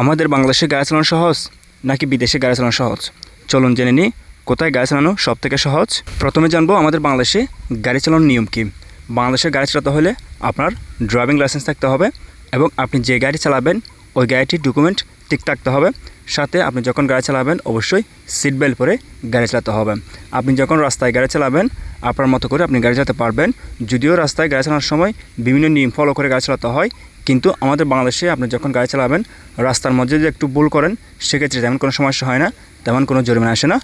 আমাদের বাংলাদেশে গাড়ি চালানো সহজ নাকি বিদেশে গাড়ি চালানো সহজ? চলুন জেনে নিই, কোথায় গাড়ি চালানো সব থেকে সহজ? প্রথমে জানব আমাদের বাংলাদেশে গাড়ি চালানোর নিয়ম কী। বাংলাদেশে গাড়ি চালাতে হলে আপনার ড্রাইভিং লাইসেন্স থাকতে হবে এবং আপনি যে গাড়ি চালাবেন ওই গাড়িটির ডকুমেন্ট ঠিক থাকতে হবে। সাথে আপনি যখন গাড়ি চালাবেন, অবশ্যই সিট বেল্ট পরে গাড়ি চালাতে হবে। আপনি যখন রাস্তায় গাড়ি চালাবেন, আপনার মতো করে আপনি গাড়ি চালাতে পারবেন। যদিও রাস্তায় গাড়ি চালানোর সময় বিভিন্ন নিয়ম ফলো করে গাড়ি চালাতে হয়, কিন্তু আমাদের বাংলাদেশে আপনি যখন গাড়ি চালাবেন, রাস্তার মধ্যে যদি একটু ভুল করেন, সেক্ষেত্রে তেমন কোনো সমস্যা হয় না, তেমন কোনো জরিমানা আসে না।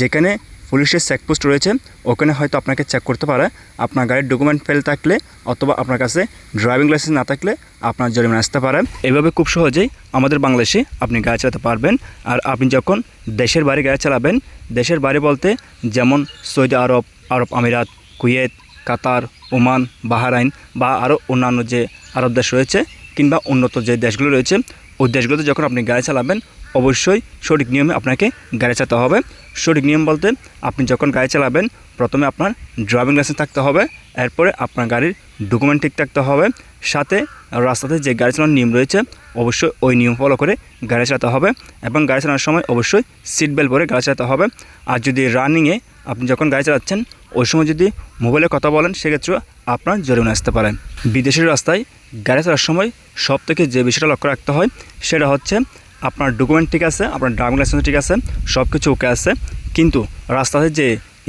যেখানে পুলিশের চেকপোস্ট রয়েছে, ওখানে হয়তো আপনাকে চেক করতে পারে। আপনার গাড়ির ডকুমেন্ট ফেল থাকলে অথবা আপনার কাছে ড্রাইভিং লাইসেন্স না থাকলে আপনার জরিমানা আসতে পারে। এভাবে খুব সহজেই আমাদের বাংলাদেশে আপনি গাড়ি চালাতে পারবেন। আর আপনি যখন দেশের বাড়ি গাড়ি চালাবেন, দেশের বাড়ি বলতে যেমন সৌদি আরব আরব আমিরাত, কুয়েত, কাতার, ওমান, বাহারাইন বা আরও অন্যান্য যে আরব দেশ রয়েছে কিংবা উন্নত যে দেশগুলো রয়েছে, ওই দেশগুলোতে যখন আপনি গাড়ি চালাবেন অবশ্যই সঠিক নিয়মে আপনাকে গাড়ি চালাতে হবে। সঠিক নিয়ম বলতে আপনি যখন গাড়ি চালাবেন, প্রথমে আপনার ড্রাইভিং লাইসেন্স থাকতে হবে, এরপরে আপনার গাড়ির ডকুমেন্ট ঠিক থাকতে হবে, সাথে রাস্তাতে যে গাড়ি চালানোর নিয়ম রয়েছে, অবশ্যই ওই নিয়ম ফলো করে গাড়ি চালাতে হবে এবং গাড়ি চালানোর সময় অবশ্যই সিট বেল্ট পরে গাড়ি চালাতে হবে। আর যদি রানিংয়ে আপনি যখন গাড়ি চালাচ্ছেন, ওই সময় যদি মোবাইলে কথা বলেন সেক্ষেত্রে আপনার জরিমানা আসতে পারেন বিদেশের রাস্তায় গাড়ি চালার সময় সব থেকে যে বিষয়টা লক্ষ্য রাখতে হয়, সেটা হচ্ছে আপনার ডকুমেন্ট ঠিক আছে, আপনার ড্রাইভিং লাইসেন্স ঠিক আছে সব কিছু ওকে আছে। কিন্তু রাস্তাতে যে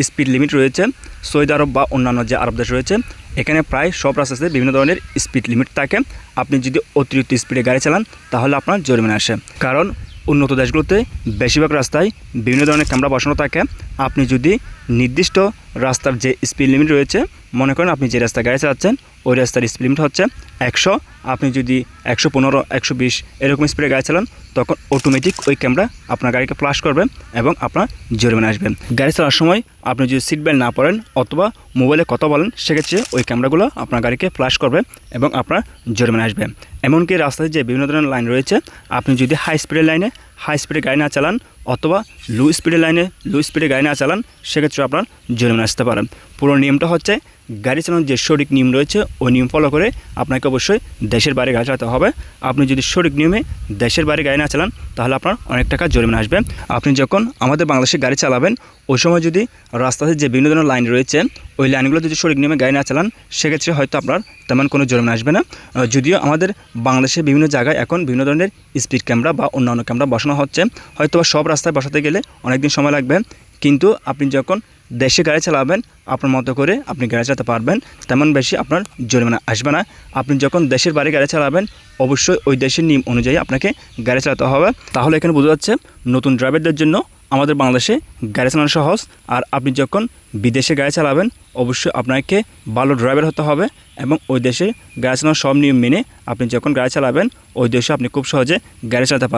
স্পিড লিমিট রয়েছে সৌদি আরব বা অন্যান্য যে আরব দেশ রয়েছে, এখানে প্রায় সব রাস্তাতে বিভিন্ন ধরনের স্পিড লিমিট থাকে। আপনি যদি অতিরিক্ত স্পিডে গাড়ি চালান, তাহলে আপনার জরিমানা আসে। কারণ উন্নত দেশগুলোতে বেশিরভাগ রাস্তায় বিভিন্ন ধরনের ক্যামেরা বসানো থাকে। আপনি যদি নির্দিষ্ট রাস্তার যে স্পিড লিমিট রয়েছে, মনে করেন আপনি যে রাস্তায় গাড়ি চালাচ্ছেন ওই রাস্তার স্পিড লিমিট হচ্ছে একশো। আপনি যদি একশো পনেরো, একশো বিশ এরকম স্পিডে গাড়ি চালান, তখন অটোমেটিক ওই ক্যামেরা আপনার গাড়িকে ফ্লাশ করবে এবং আপনার জরিমানা আসবে। গাড়ি চালার সময় আপনি যদি সিট বেল্ট না পড়েন অথবা মোবাইলে কথা বলেন, সেক্ষেত্রে ওই ক্যামেরাগুলো আপনার গাড়িকে ফ্লাশ করবে এবং আপনার জরিমানা আসবে। এমনকি রাস্তায় যে বিভিন্ন ধরনের লাইন রয়েছে, আপনি যদি হাই স্পিডের লাইনে হাই স্পিডে গাড়ি না চালান অথবা লো স্পিডের লাইনে লো স্পিডে গাড়ি না চালান সেক্ষেত্রে আপনার জরিমানা আসতে পারেন। পুরো নিয়মটা হচ্ছে গাড়ি চালানোর যে সঠিক নিয়ম রয়েছে ওই নিয়ম ফলো করে আপনাকে অবশ্যই দেশের বাইরে গাড়ি চালাতে হবে। আপনি যদি সঠিক নিয়মে দেশের বাইরে গাড়ি না চালান, তাহলে আপনার অনেক টাকা জরিমানা আসবে। আপনি যখন আমাদের বাংলাদেশে গাড়ি চালাবেন, ওই সময় যদি রাস্তাতে যে বিভিন্ন ধরনের লাইন রয়েছে ওই লাইনগুলো যদি সঠিক নিয়মে গাড়ি না চালান, সেক্ষেত্রে হয়তো আপনার তেমন কোনো জরিমানা আসবে না। যদিও আমাদের বাংলাদেশে বিভিন্ন জায়গায় এখন বিভিন্ন ধরনের স্পিড ক্যামেরা বা অন্যান্য ক্যামেরা বসানো হচ্ছে। হয়তো সব রাস্তায় বসাতে গেলে অনেক দিন সময় লাগবে। কিন্তু আপনি যখন দেশে গাড়ি চালাবেন, আপনার মতো করে আপনি গাড়ি চালাতে পারবেন। তেমন বেশি আপনার জরিমানা আসবে না। আপনি যখন দেশের বাড়ি গাড়ি চালাবেন, অবশ্যই ওই দেশের নিয়ম অনুযায়ী আপনাকে গাড়ি চালাতে হবে। তাহলে এখানে বোঝা যাচ্ছে নতুন ড্রাইভারদের জন্য আমাদের বাংলাদেশে গাড়ি চালানো সহজ। আর আপনি যখন বিদেশে গাড়ি চালাবেন, অবশ্যই আপনাকে ভালো ড্রাইভার হতে হবে এবং ওই দেশে গাড়ি চালানোর সব নিয়ম মেনে আপনি যখন গাড়ি চালাবেন, ওই দেশে আপনি খুব সহজে গাড়ি চালাতে পারবেন।